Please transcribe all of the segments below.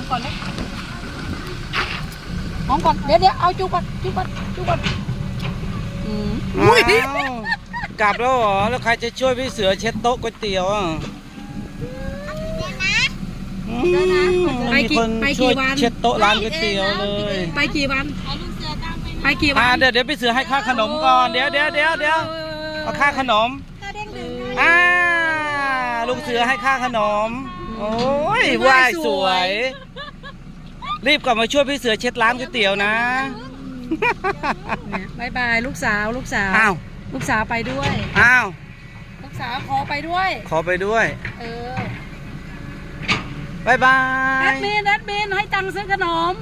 อมก่อนเลยหอมก่อน เดี๋ยวเดี๋ยวเอาจุ๊บก่อนจุ๊บก่อนจุ๊บก่อนอืมอุ้ยอ้าวกลับแล้วเหรอ แล้วใครจะช่วยพี่เสือเช็ดโต๊ะก๋วยเตี๋ยวอะอืมไม่มีคนช่วยเช็ดโต๊ะร้านก๋วยเตี๋ยวเลยไปกี่วัน ไปกี่วัอ่านเดี๋ยวเดี๋ยวพี่เสือให้ค่าขนมก่อน เดี๋ยวเดี๋ยวเดี๋ยวเดี๋ยวเอาค่าขนม อ่า ลุงเสือให้ค่าขนม โอ้ยว่ายสวย รีบกลับมาช่วยพี่เสือเช็ดร้านก๋วยเตี๋ยวนะเนี่ยบายบายลูกสาวลูกสาว อ้าว ลูกสาวไปด้วย อ้าว ลูกสาวขอไปด้วย ขอไปด้วยเออบายบาแอยดมินแอดมินให้ตังค์ซื้อขนม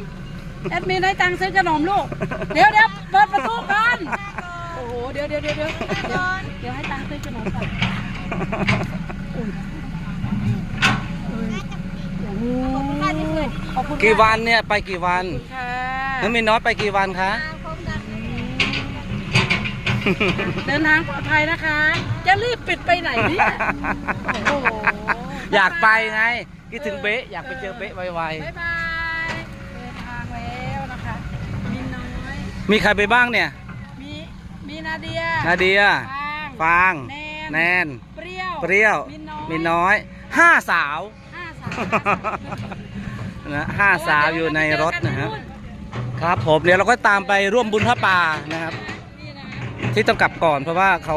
แอดมินให้ตังค์ซื้อขนมลูก เดี๋ยวเดี๋ยวเปิดประตูกันโอ้โหเดี๋ยวเดี๋ยวเดี๋ยวเดี๋ยวเดี๋ยวเดี๋ยวให้ตังค์ซื้อขนมก่อน อุ้ยเอ้ย โอ้โหขอบคุณค่ะกี่วันเนี่ยไปกี่วันค่ะน้องมีน้อยไปกี่วันคะเดินทางปลอดภัยนะคะ จะรีบปิดไปไหนเนี่ยโอ้โหอยากไปไงคิดถึงเบ๊ะอยากไปเจอเบ๊ะไวบ๊ายบายเดินทางแล้วนะคะมินน้อย ๆมีใครไปบ้างเนี่ยมีมีนาเดียนาเดีย ฟาง ฟาง แนน แนน เปรี้ยว เปรี้ยวมินน้อย มีน้อยห้าสาวห้าสาม นะห้าสาวอยู่ในรถนะครับครับผมเดี๋ยวเราก็ตามไปร่วมบุญพระป่านะครับนี่นะที่ต้องกลับก่อนเพราะว่าเขา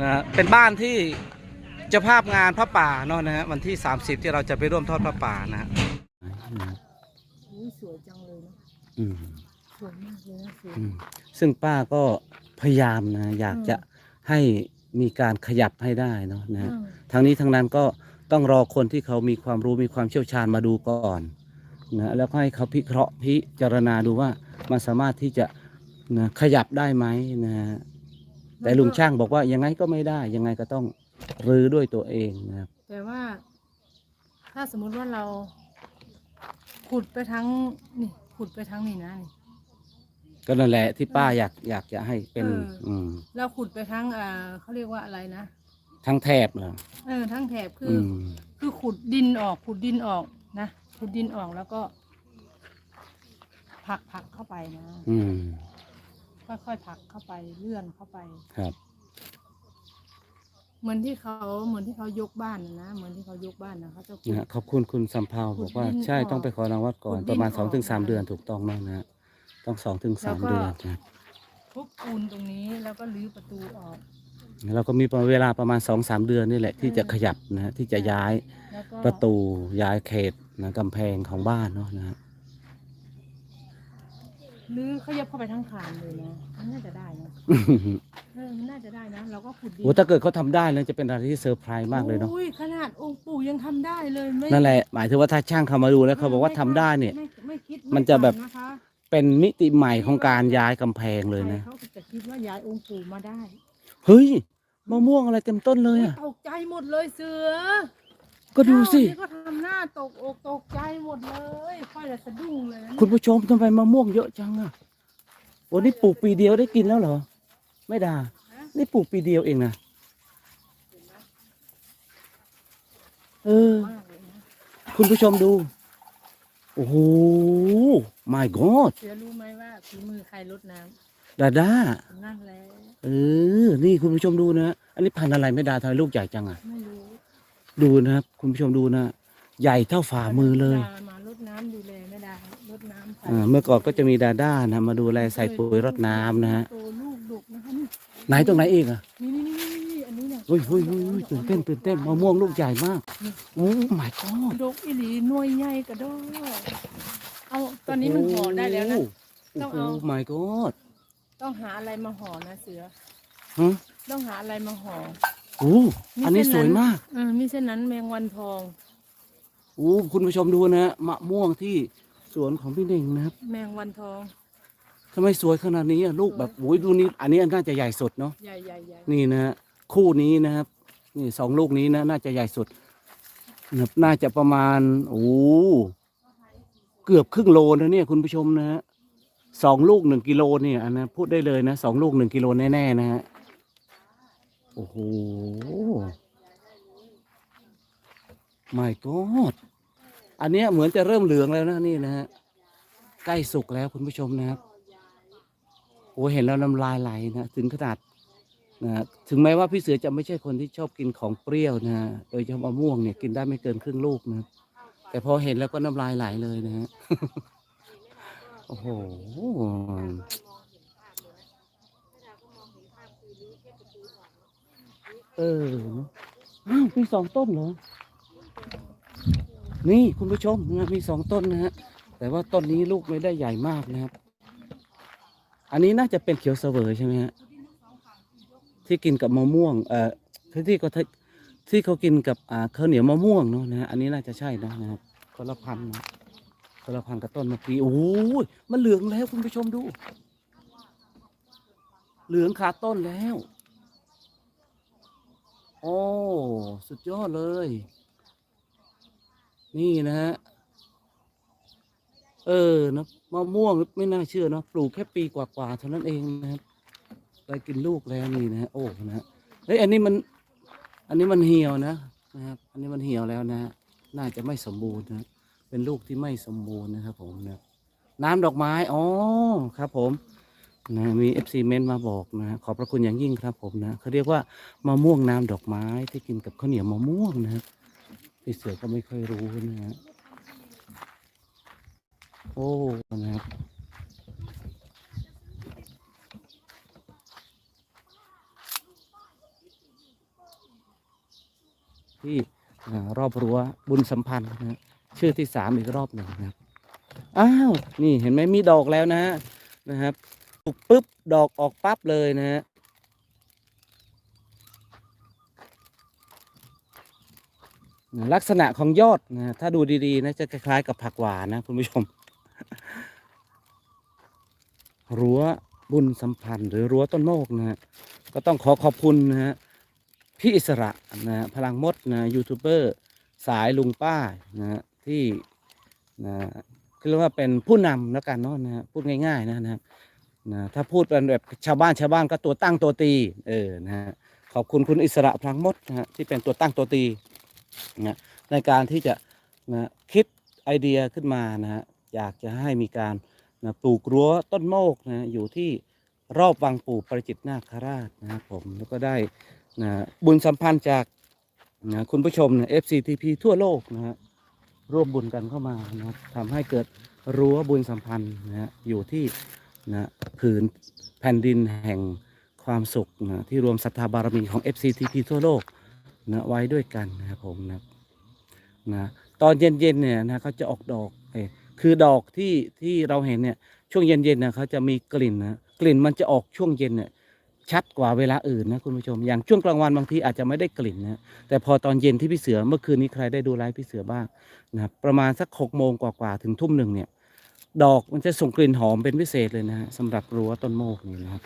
นะฮะเป็นบ้านที่เจ้าภาพงานพระป่าเนาะนะฮะวันที่ 30 ที่เราจะไปร่วมทอดพระป่านะฮะอุ๊ยสวยจังเลยนะอืมสวยมากเลยนะสวยอืมซึ่งป้าก็พยายามนะ อยากจะให้มีการขยับให้ได้เนาะนะฮะ อืม ทั้งนี้ทั้งนั้นก็ ต้องรอคนที่เขามีความรู้มีความเชี่ยวชาญมาดูก่อนนะแล้วก็ให้เขาพิเคราะห์พิจารณาดูว่ามันสามารถที่จะนะขยับได้ไหมนะฮะแต่ลุงช่างบอกว่ายังไงก็ไม่ได้ยังไงก็ต้องรื้อด้วยตัวเองนะครับแต่ว่า ถ้าสมมุติว่าเราขุดไปทั้งนี่ขุดไปทั้งนี่นะนี่ ก็นั่นแหละที่ป้าอยากอยากจะให้เป็น เอออืมเราขุดไปทั้งอ่าเขาเรียกว่าอะไรนะ ทั้งแถบเหรอเออทั้งแถบคืออือมคือขุดดินออกขุดดินออกนะขุดดินออกแล้วก็ผลักผลักเข้าไปนะอืมค่อยๆผลักเข้าไปเลื่อนเข้าไป ครับ เหมือนที่เขาเหมือนที่เขายกบ้านน่ะนะเหมือนที่เขายกบ้านนะเขาจะขุด นะฮะขอบคุณคุณสัมภาวบอกว่าขุดดินใช่ออกต้องไปขอรางวัดก่อนขุดดินประมาณออกสองถึงสามนะเดือนถูกต้องแล้วนะฮะต้องสองถึงสามแล้วก็ เดือนนะครับทุบปูนตรงนี้แล้วก็รื้อประตูออก เราก็มีเวลาประมาณสองสามเดือนนี่แหละที่จะขยับนะฮะที่จะย้ายแล้วก็ประตูย้ายเขตนะกำแพงของบ้านเนาะนะฮะรื้อเขาเย็บเข้าไปทั้งคานเลยนะมันน่าจะได้นะเออมันน่าจะได้นะเราก็ขุดดินโอ้ถ้าเกิดเขาทำได้แล้วจะเป็นอะไรที่เซอร์ไพรส์มากเลยเนาะอุ้ยขนาดองค์ปู่ยังทำได้เลยไม่นั่นแหละหมายถึงว่าถ้าช่างเขามาดูแล้วเขาบอกว่าทำได้เนี่ยม่ไม่คิดมันจะแบบไฝันนะคะเป็นมิติใหม่ของการย้ายกำแพงเลยนะ ใครเขาจะคิดว่าย้ายองค์ปู่มาได้ เฮ้ยมะม่วงอะไรเต็มต้นเลยอะตกใจหมดเลยเสือก็ดูสิเจ้านี่ก็ทำหน้าตกอกตกใจหมดเลยค่อยละสะดุ้งเลยนะคุณผู้ชมทำไมมะม่วงเยอะจังอะวันนี้ปลูกปีเดียวได้กินแล้วเหรอ ไม่ด่านี่ปลูกปีเดียวเองนะเออมากเลยนะคุณผู้ชมดู โอ้โห my god เสือรู้ไหมว่าฝีมือใครลดน้ ดาด้าำนั่นแหละเออ นี่คุณผู้ชมดูนะ อันนี้พันธุ์อะไรไม่ดาทำไมลูกใหญ่จังอะ ไม่รู้ดูนะครับ คุณผู้ชมดูนะ ใหญ่เท่าฝ่ามือเลยดามาลดน้ำดูแลไม่ได้ลดน้ำใส่อ่า เมื่อก่อนก็จะมีดาด้านะมาดูแลใส่ปุ๋ยรดน้ำนะฮะ โตลูกดกนะคะนี่ไหนตรงไหนอีกอะนี่นี่นี่นี่อันนี้เนี่ยเฮ้ยเฮ้ยเฮ้ยเฮ้ยตื่นเต้นตื่นเต้นมะม่วงลูกใหญ่มากโอ้ my god ดกอีหลีหน่วยใหญ่กระโดดเอาตอนนี้มันห่อได้แล้วนะโอ้ต้องโหเอา my god ต้องหาอะไรมาห่อนะเสือฮะต้องหาอะไรมาห่อโอ้อันนี้สวยมากเออมิเช่นนั้นแมงวันทอง โอ้คุณผู้ชมดูนะฮะมะม่วงที่สวนของพี่เน่งนะครับแมงวันทอง ทำไมสวยขนาดนี้อะลูกแบบโอ้ยดูนี่อันนี้น่าจะใหญ่สุดเนาะ ใหญ่ใหญ่ใหญ่นี่นะฮะคู่นี้นะครับ นี่สองลูกนี้นะ น่าจะใหญ่สุดนะครับน่าจะประมาณโอ้เกือบครึ่งโลนะเนี่ยคุณผู้ชมนะฮะ สองลูกหนึ่งกิโลเนี่ยอันนะพูดได้เลยนะสองลูกหนึ่งกิโลแน่ๆนะฮะโอ้โห my god อันนี้เหมือนจะเริ่มเหลืองแล้วนะนี่นะฮะใกล้สุกแล้วคุณผู้ชมนะครับโอ้เห็นแล้วน้ำลายไหลนะถึงขนาดนะถึงแม้ว่าพี่เสือจะไม่ใช่คนที่ชอบกินของเปรี้ยวนะ โดยเฉพาะมะม่วงเนี่ยกินได้ไม่เกินครึ่งลูกนะ แต่พอเห็นแล้วก็น้ำลายไหลเลยนะฮะ โอ้โหเออเอ้าวมีสองต้นเหรอ นี่คุณผู้ชมนะมีสองต้นนะฮะ แต่ว่าต้นนี้ลูกไม่ได้ใหญ่มากนะครับ อันนี้น่าจะเป็นเขียวเสวยใช่ไหมฮะ ที่กินกับมะม่วง เอ่อ ที่ที่เขาที่เขากินกับอ่าข้าวเหนียวมะม่วงเนาะนะฮะ อันนี้น่าจะใช่นะนะครับคนละพันธุ์นะ คนละพันกับต้นเมะพร้าวโอ้โหมันเหลืองแล้วคุณผู้ชมดู เหลืองขาต้นแล้ว โอ้ สุดยอดเลย นี่นะฮะ เออนะมะม่วงไม่น่าเชื่อเนาะปลูกแค่ปีกว่าๆเท่านั้นเองนะครับได้กินลูกแล้วนี่นะฮะโอ้นะฮะเฮ้ยอันนี้มัน อันนี้มันเหี่ยวนะนะครับ อันนี้มันเหี่ยวแล้วนะฮะน่าจะไม่สมบูรณ์นะ เป็นลูกที่ไม่สมบูรณ์นะครับ ผมนะน้ำดอกไม้อ๋อครับ ผมนะมีเอฟซีเมนมาบอกนะขอบพระคุณอย่างยิ่งครับ ผมนะเขาเรียกว่ามะม่วงน้ำดอกไม้ที่กินกับข้าวเหนียวมะม่วงนะครับพี่เสือก็ไม่ค่อยรู้นะฮะโอ้นะครับที่รอบรั้วบุญสัมพันธ์นะฮะ ชื่อที่สามอีกรอบหนึ่งนะครับ อ้าว นี่เห็นไหมมีดอกแล้วนะฮะนะครับปลูกปุ๊บดอกออกปั๊บเลยนะฮะลักษณะของยอดนะถ้าดูดีๆนะจะคล้ายๆกับผักหวานนะคุณผู้ชม รั้วบุญสัมพันธ์หรือรั้วต้นโมกนะฮะก็ต้องขอขอบคุณนะฮะพี่อิสระนะฮะพลังมดนะยูทูบเบอร์สายลุงป้านะฮะ ที่นะคือเรียกว่าเป็นผู้นำแล้วกันเนาะนะฮะพูดง่าย ๆ นะนะครับนะถ้าพูดเป็นแบบชาวบ้านชาวบ้านก็ตัวตั้งตัวตีเออนะฮะขอบคุณคุณอิสระพลังมดนะฮะที่เป็นตัวตั้งตัวตีนะในการที่จะนะคิดไอเดียขึ้นมานะฮะอยากจะให้มีการนะปลูกรั้วต้นโมกนะอยู่ที่รอบวังปู่ประจิตนาคราชนะครับผมแล้วก็ได้นะบุญสัมพันธ์จากนะคุณผู้ชมนะ FCTP ทั่วโลกนะฮะ ร่วมบุญกันเข้ามานะครับทำให้เกิดรั้วบุญสัมพันธ์นะฮะอยู่ที่นะผืนแผ่นดินแห่งความสุขนะที่รวมศรัทธาบารมีของ FCTP ทั่วโลกนะไว้ด้วยกันนะครับผมนะนะตอนเย็นๆเนี่ยนะเขาจะออกดอกอคือดอกที่ที่เราเห็นเนี่ยช่วงเย็นๆนะเขาจะมีกลิ่นนะกลิ่นมันจะออกช่วงเย็นเนี่ย ชัดกว่าเวลาอื่นนะคุณผู้ชม อย่างช่วงกลางวันบางทีอาจจะไม่ได้กลิ่นนะแต่พอตอนเย็นที่พี่เสือเมื่อคืนนี้ใครได้ดูไลฟ์พี่เสือบ้างนะครับประมาณสักหกโมงกว่าๆถึงทุ่มหนึ่งเนี่ย ดอกมันจะส่งกลิ่นหอมเป็นพิเศษเลยนะฮะสำหรับรั้วต้นโมกนี่นะครับ